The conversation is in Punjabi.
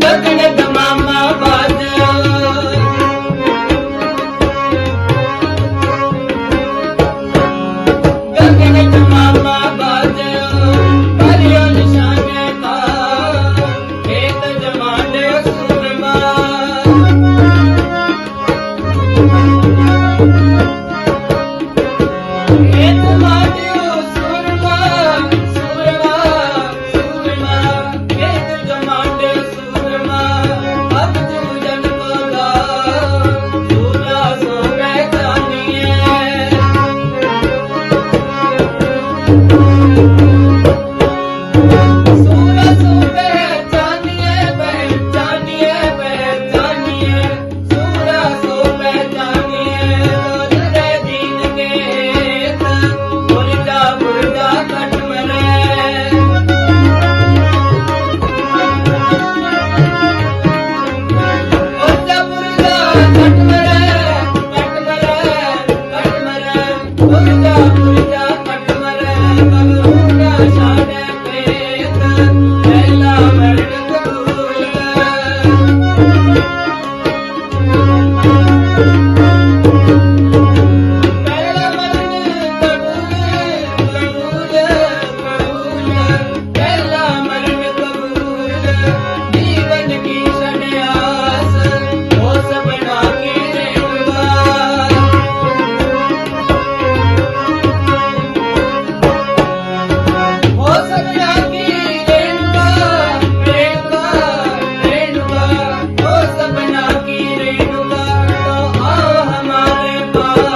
ਤਕਨ ਦਮਾਮਾ ਬਾਜਾ। ਗਗਨ ਦਮਾਮਾ ਬਾਜਾ ਕਰਿਓ ਨਿਸ਼ਾਨੇ ਤਾ ਖੇਤ ਜਮਾਨੇ ਸੁਰਮਾ। ਖੇਤ Baba.